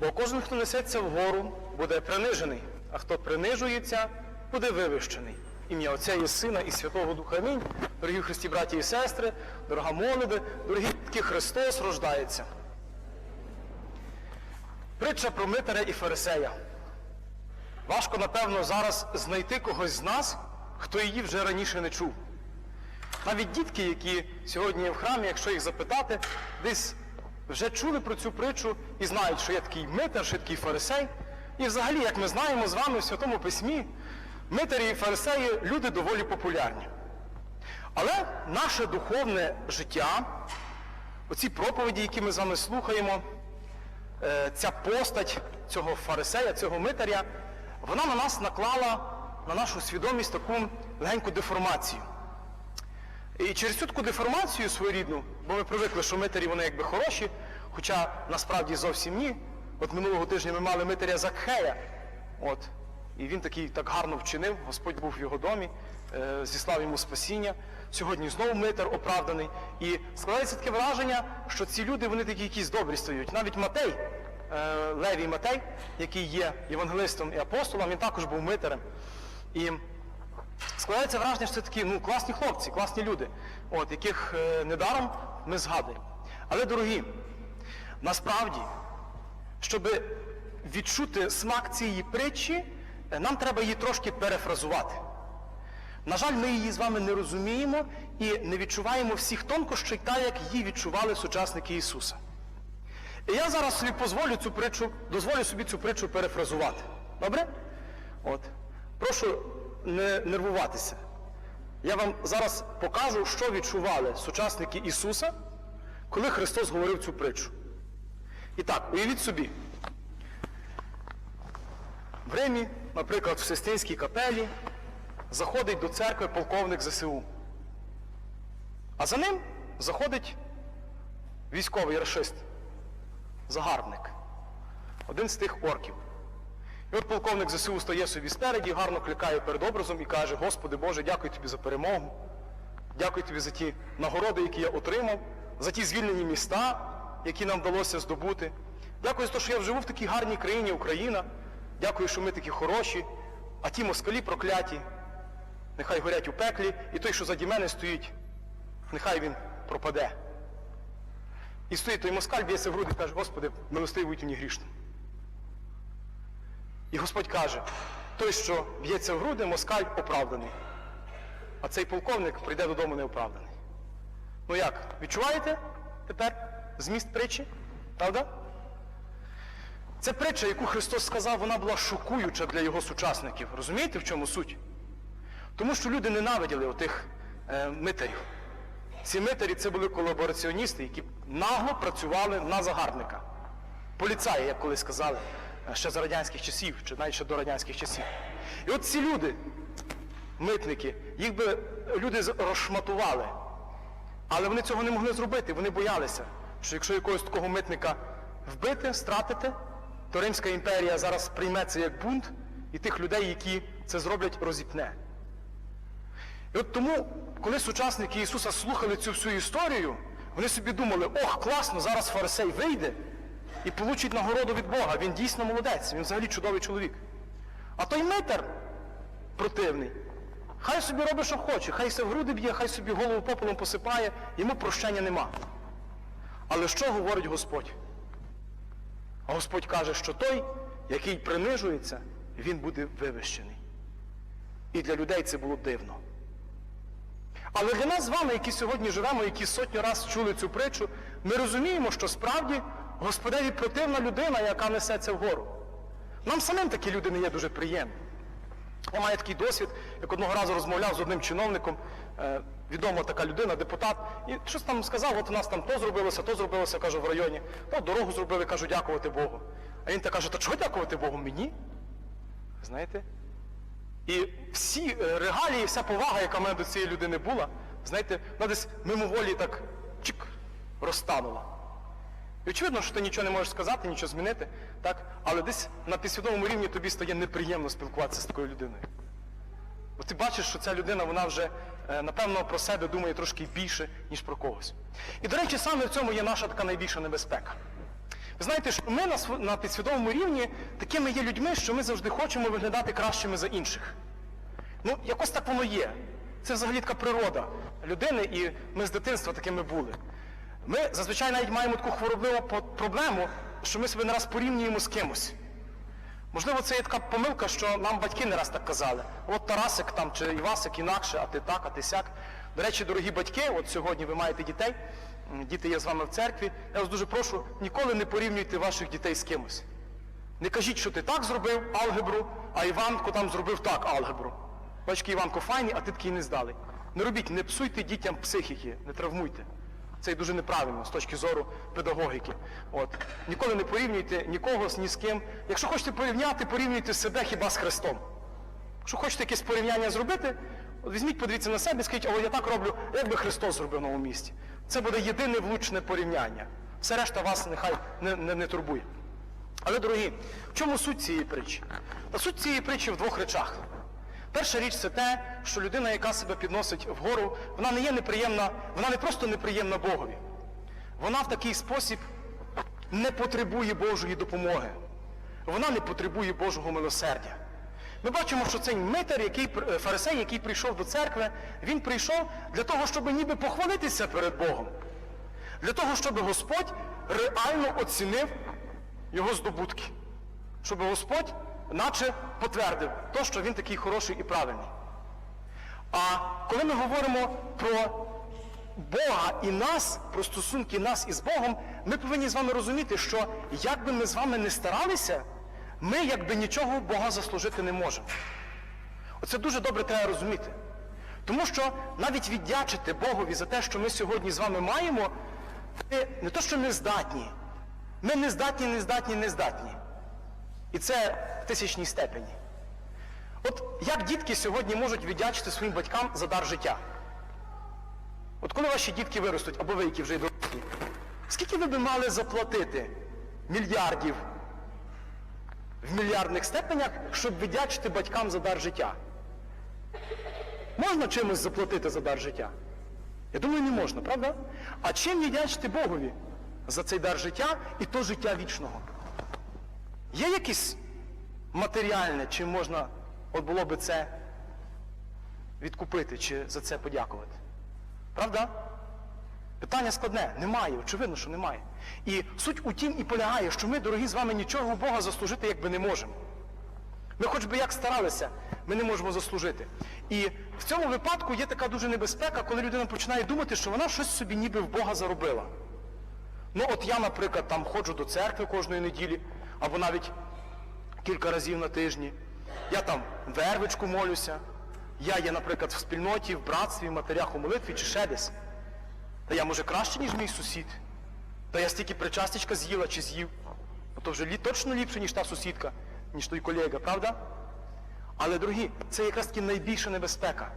Бо кожен, хто несеться вгору, буде принижений, а хто принижується, буде вивищений. Ім'я Отця і Сина і Святого Духа. Амінь. Дорогі Христі, браті і сестри, дорога молоде, дорогі дітки, Христос рождається. Притча про Митаря і Фарисея. Важко, напевно, зараз знайти когось з нас, хто її вже раніше не чув. Навіть дітки, які сьогодні є в храмі, якщо їх запитати, десь вже чули про цю притчу і знають, що є такий митар, що є такий фарисей. І взагалі, як ми знаємо з вами в Святому Письмі, митарі і фарисеї люди доволі популярні. Але наше духовне життя, оці проповіді, які ми з вами слухаємо, е, ця постать цього фарисея, цього митаря, вона на нас наклала на нашу свідомість таку легеньку деформацію. І через цю таку деформацію своєрідну, бо ми привикли, що митарі вони якби хороші, хоча насправді зовсім ні. От минулого тижня ми мали митаря Закхея, от, і він такий так гарно вчинив, Господь був в його домі, е, зіслав йому спасіння. Сьогодні знову митар оправданий. І складається таке враження, що ці люди вони такі якісь добрі стають. Навіть Матей, е, Левій Матей, який є євангелистом і апостолом, він також був митарем. І складається враження, що це такі ну, класні хлопці, класні люди, от, яких е, недаром ми згадуємо. Але, дорогі, насправді, щоб відчути смак цієї притчі, е, нам треба її трошки перефразувати. На жаль, ми її з вами не розуміємо і не відчуваємо всіх тонкощей, так як її відчували сучасники Ісуса. І я зараз собі дозволю цю притчу, дозволю собі цю притчу перефразувати. Добре? От. Прошу не нервуватися. Я вам зараз покажу, що відчували сучасники Ісуса, коли Христос говорив цю притчу. І так, уявіть собі. В Римі, наприклад, в Сестинській капелі заходить до церкви полковник ЗСУ. А за ним заходить військовий рашист, загарбник, один з тих орків. І от полковник ЗСУ стає собі спереді, гарно кликає перед образом і каже, Господи Боже, дякую тобі за перемогу, дякую тобі за ті нагороди, які я отримав, за ті звільнені міста, які нам вдалося здобути. Дякую за те, що я живу в такій гарній країні Україна. Дякую, що ми такі хороші, а ті москалі прокляті, нехай горять у пеклі, і той, що заді мене стоїть, нехай він пропаде. І стоїть той москаль, б'ється в груди і каже, Господи, милостивий будь мені грішним. І Господь каже, той, що б'ється в груди, москаль оправданий. А цей полковник прийде додому неоправданий. Ну як, відчуваєте тепер зміст притчі? Правда? Ця притча, яку Христос сказав, вона була шокуюча для його сучасників. Розумієте, в чому суть? Тому що люди ненавиділи отих е, митарів. Ці митарі це були колабораціоністи, які нагло працювали на загарбника. Поліцаї, як колись сказали, е, ще за радянських часів, чи навіть ще до радянських часів. І от ці люди, митники, їх би люди розшматували. Але вони цього не могли зробити, вони боялися, що якщо якогось такого митника вбити, стратити, то Римська імперія зараз прийме це як бунт, і тих людей, які це зроблять, розіпне. І от тому, коли сучасники Ісуса слухали цю всю історію, вони собі думали, ох, класно, зараз фарисей вийде і получить нагороду від Бога. Він дійсно молодець, він взагалі чудовий чоловік. А той митар противний, хай собі робить, що хоче, хай се в груди б'є, хай собі голову попелом посипає, йому прощення нема. Але що говорить Господь? Господь каже, що той, який принижується, він буде вивищений. І для людей це було дивно. Але для нас з вами, які сьогодні живемо, які сотню разів чули цю притчу, ми розуміємо, що справді Господеві противна людина, яка несеться вгору. Нам самим такі люди не є дуже приємні. Я маю такий досвід, як одного разу розмовляв з одним чиновником, відома така людина, депутат, і щось там сказав, от у нас там то зробилося, то зробилося, кажу, в районі, то дорогу зробили, кажу, дякувати Богу. А він так каже, та чого дякувати Богу? Мені? Знаєте? І всі е, регалії, вся повага, яка в мене до цієї людини була, знаєте, вона десь мимоволі так чик, розтанула. І очевидно, що ти нічого не можеш сказати, нічого змінити, так? але десь на підсвідомому рівні тобі стає неприємно спілкуватися з такою людиною. Бо ти бачиш, що ця людина, вона вже, е, напевно, про себе думає трошки більше, ніж про когось. І, до речі, саме в цьому є наша така найбільша небезпека. Ви знаєте, що ми на, підсвідомому рівні такими є людьми, що ми завжди хочемо виглядати кращими за інших. Ну, якось так воно є. Це взагалі така природа людини, і ми з дитинства такими були. Ми зазвичай навіть маємо таку хворобливу проблему, що ми себе не раз порівнюємо з кимось. Можливо, це є така помилка, що нам батьки не раз так казали. От Тарасик там чи Івасик інакше, а ти так, а ти сяк. До речі, дорогі батьки, от сьогодні ви маєте дітей, діти є з вами в церкві. Я вас дуже прошу, ніколи не порівнюйте ваших дітей з кимось. Не кажіть, що ти так зробив алгебру, а Іванко там зробив так алгебру. Бачки, Іванко файний, а ти такий не здалий. Не робіть, не псуйте дітям психіки, не травмуйте. Це є дуже неправильно з точки зору педагогіки. От. Ніколи не порівнюйте нікого з ні з ким. Якщо хочете порівняти, порівнюйте себе хіба з Христом. Якщо хочете якесь порівняння зробити, візьміть, подивіться на себе і скажіть, о, я так роблю, як би Христос зробив на моєму місці. Це буде єдине влучне порівняння. Все решта вас нехай не, не, не турбує. Але, дорогі, в чому суть цієї притчі? Та суть цієї притчі в двох речах. Перша річ це те, що людина, яка себе підносить вгору, вона не є неприємна, вона не просто неприємна Богові. Вона в такий спосіб не потребує Божої допомоги. Вона не потребує Божого милосердя. Ми бачимо, що цей митар, який, е, фарисей, який прийшов до церкви, він прийшов для того, щоб ніби похвалитися перед Богом. Для того, щоб Господь реально оцінив його здобутки. Щоб Господь наче потвердив то, що він такий хороший і правильний. А коли ми говоримо про Бога і нас, про стосунки нас із Богом, ми повинні з вами розуміти, що як би ми з вами не старалися, ми якби нічого Бога заслужити не можемо. Оце дуже добре треба розуміти. Тому що навіть віддячити Богові за те, що ми сьогодні з вами маємо, ми не то, що не здатні. Ми не здатні, не здатні, не здатні. І це тисячній степені. От як дітки сьогодні можуть віддячити своїм батькам за дар життя? От коли ваші дітки виростуть, або ви, які вже й дорослі, скільки ви би мали заплатити мільярдів в мільярдних степенях, щоб віддячити батькам за дар життя? Можна чимось заплатити за дар життя? Я думаю, не можна, правда? А чим віддячити Богові за цей дар життя і то життя вічного? Є якесь матеріальне, чим можна от було би це відкупити чи за це подякувати? Правда? Питання складне. Немає, очевидно, що немає. І суть у тім і полягає, що ми, дорогі з вами, нічого у Бога заслужити якби не можемо. Ми хоч би як старалися, ми не можемо заслужити. І в цьому випадку є така дуже небезпека, коли людина починає думати, що вона щось собі ніби в Бога заробила. Ну от я, наприклад, там ходжу до церкви кожної неділі, або навіть кілька разів на тижні. Я там вервичку молюся. Я є, наприклад, в спільноті, в братстві, в матерях у молитві чи ще десь. Та я може краще, ніж мій сусід. Та я стільки причастечка з'їла чи з'їв. Ну, то вже точно ліпше, ніж та сусідка, ніж той колега, правда? Але, дорогі, це якраз таки найбільша небезпека.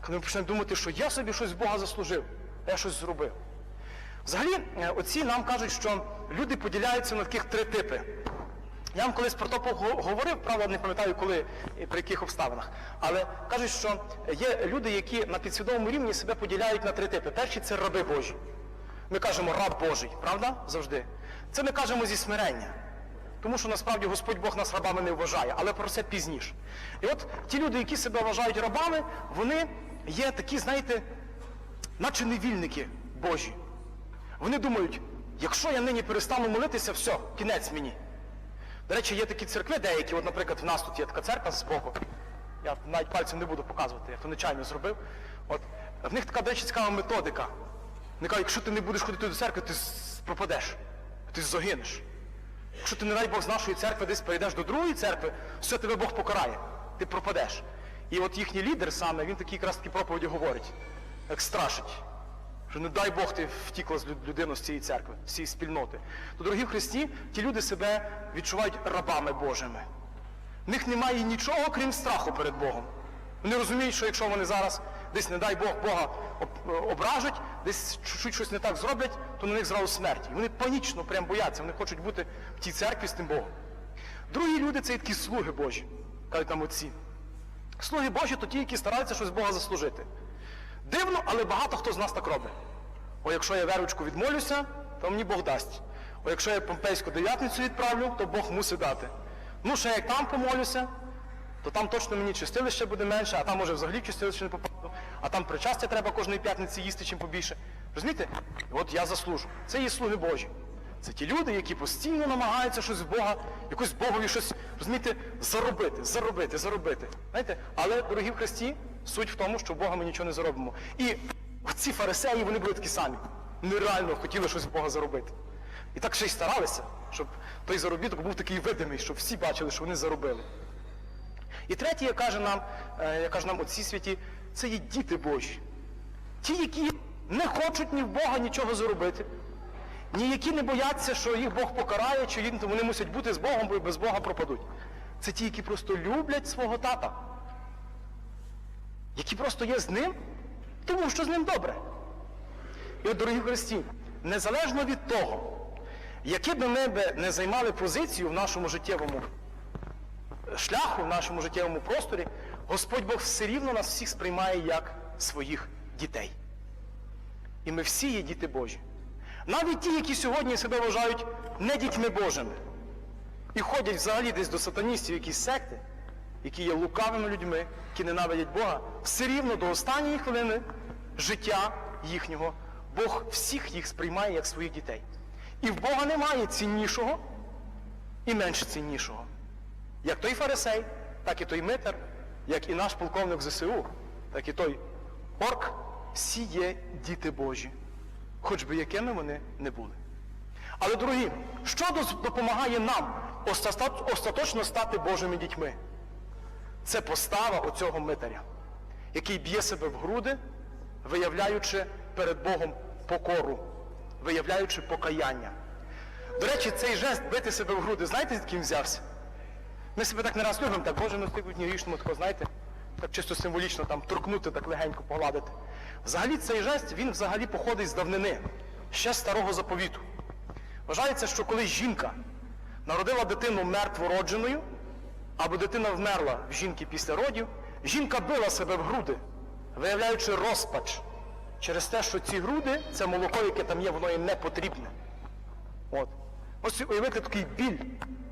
Коли ми почнемо думати, що я собі щось Бога заслужив, я щось зробив. Взагалі, е, оці нам кажуть, що люди поділяються на таких три типи. Я вам колись про то говорив, правда, не пам'ятаю коли і при яких обставинах. Але кажуть, що є люди, які на підсвідомому рівні себе поділяють на три типи. Перші це раби Божі. Ми кажемо раб Божий, правда? Завжди. Це ми кажемо зі смирення. Тому що насправді Господь Бог нас рабами не вважає, але про це пізніше. І от ті люди, які себе вважають рабами, вони є такі, знаєте, наче невільники Божі. Вони думають, якщо я нині перестану молитися, все, кінець мені. До речі, є такі церкви деякі, от, наприклад, в нас тут є така церква з боку. Я навіть пальцем не буду показувати, я то нечайно зробив. От, в них така, до речі, цікава методика. Вони кажуть, якщо ти не будеш ходити до церкви, ти пропадеш, ти загинеш. Якщо ти, не дай Бог, з нашої церкви десь перейдеш до другої церкви, все, тебе Бог покарає, ти пропадеш. І от їхній лідер саме, він такі якраз такі проповіді говорить, як страшить. Що не дай Бог ти втікла з людину з цієї церкви, з цієї спільноти. То, дорогі в Христі, ті люди себе відчувають рабами Божими. В них немає нічого, крім страху перед Богом. Вони розуміють, що якщо вони зараз десь, не дай Бог, Бога ображать, десь чуть-чуть щось не так зроблять, то на них зразу смерть. І вони панічно прям бояться, вони хочуть бути в тій церкві з тим Богом. Другі люди це такі слуги Божі, кажуть там отці. Слуги Божі то ті, які стараються щось Бога заслужити. Дивно, але багато хто з нас так робить. О, якщо я верочку відмолюся, то мені Бог дасть. Бо якщо я помпейську дев'ятницю відправлю, то Бог мусить дати. Ну, ще як там помолюся, то там точно мені чистилище буде менше, а там може взагалі чистилище не попаду, а там причастя треба кожної п'ятниці їсти чим побільше. Розумієте? От я заслужу. Це є слуги Божі. Це ті люди, які постійно намагаються щось в Бога, якось Богові щось, розумієте, заробити, заробити, заробити. Знаєте? Але, дорогі в Христі, суть в тому, що в Бога ми нічого не заробимо. І ці фарисеї, вони були такі самі. Нереально хотіли щось в Бога заробити. І так ще й старалися, щоб той заробіток був такий видимий, щоб всі бачили, що вони заробили. І третє, як каже нам, е, як каже нам отці святі, це є діти Божі. Ті, які не хочуть ні в Бога нічого заробити, ні які не бояться, що їх Бог покарає, чи вони мусять бути з Богом, бо без Бога пропадуть. Це ті, які просто люблять свого тата, які просто є з ним, тому що з ним добре. І от, дорогі Христі, незалежно від того, які б ми б не займали позицію в нашому життєвому шляху, в нашому життєвому просторі, Господь Бог все рівно нас всіх сприймає як своїх дітей. І ми всі є діти Божі. Навіть ті, які сьогодні себе вважають не дітьми Божими і ходять взагалі десь до сатаністів, якісь секти, які є лукавими людьми, які ненавидять Бога, все рівно до останньої хвилини життя їхнього Бог всіх їх сприймає як своїх дітей. І в Бога немає ціннішого і менш ціннішого. Як той фарисей, так і той митар, як і наш полковник ЗСУ, так і той орк, всі є діти Божі, хоч би якими вони не були. Але, дорогі, що допомагає нам остаточно стати Божими дітьми? Це постава оцього митаря, який б'є себе в груди, виявляючи перед Богом покору, виявляючи покаяння. До речі, цей жест бити себе в груди, знаєте, звідки він взявся? Ми себе так не раз любимо, так, Боже, ну стикуть рішимо, тако, знаєте, так чисто символічно там торкнути, так легенько погладити. Взагалі цей жест, він взагалі походить з давнини, ще з старого заповіту. Вважається, що коли жінка народила дитину мертвородженою, або дитина вмерла в жінки після родів, жінка била себе в груди, виявляючи розпач через те, що ці груди, це молоко, яке там є, воно їй не потрібне. От. Ось уявити такий біль,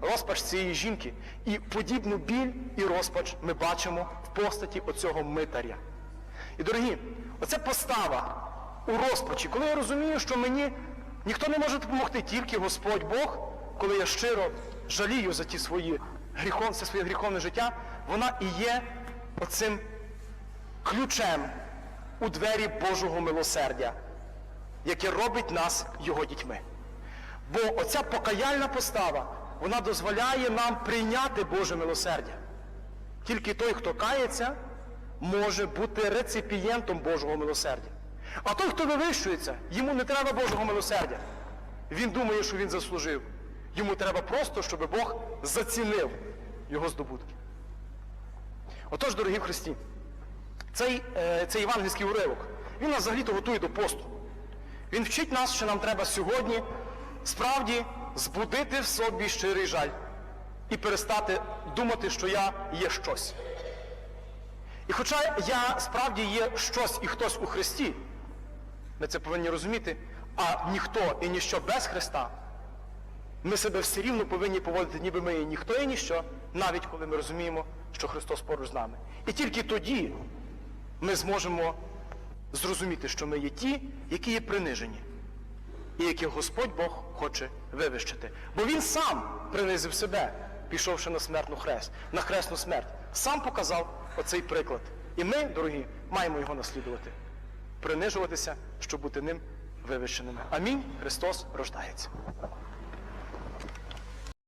розпач цієї жінки. І подібну біль і розпач ми бачимо в постаті оцього митаря. І, дорогі, оце постава у розпачі, коли я розумію, що мені ніхто не може допомогти, тільки Господь Бог, коли я щиро жалію за ті свої гріхом, це своє гріховне життя, вона і є оцим ключем у двері Божого милосердя, яке робить нас його дітьми. Бо оця покаяльна постава, вона дозволяє нам прийняти Боже милосердя. Тільки той, хто кається, може бути реципієнтом Божого милосердя. А той, хто вивищується, йому не треба Божого милосердя. Він думає, що він заслужив. Йому треба просто, щоб Бог зацінив його здобутки. Отож, дорогі Христі, цей, е, цей євангельський уривок, він нас взагалі-то готує до посту. Він вчить нас, що нам треба сьогодні справді збудити в собі щирий жаль і перестати думати, що я є щось. І хоча я справді є щось і хтось у Христі, ми це повинні розуміти, а ніхто і ніщо без Христа, ми себе все рівно повинні поводити, ніби ми є ніхто і ніщо, навіть коли ми розуміємо, що Христос поруч з нами. І тільки тоді ми зможемо зрозуміти, що ми є ті, які є принижені, і яких Господь Бог хоче вивищити. Бо Він сам принизив себе, пішовши на смертну хрест, на хресну смерть. Сам показав оцей приклад. І ми, дорогі, маємо його наслідувати. Принижуватися, щоб бути ним вивищеними. Амінь. Христос рождається.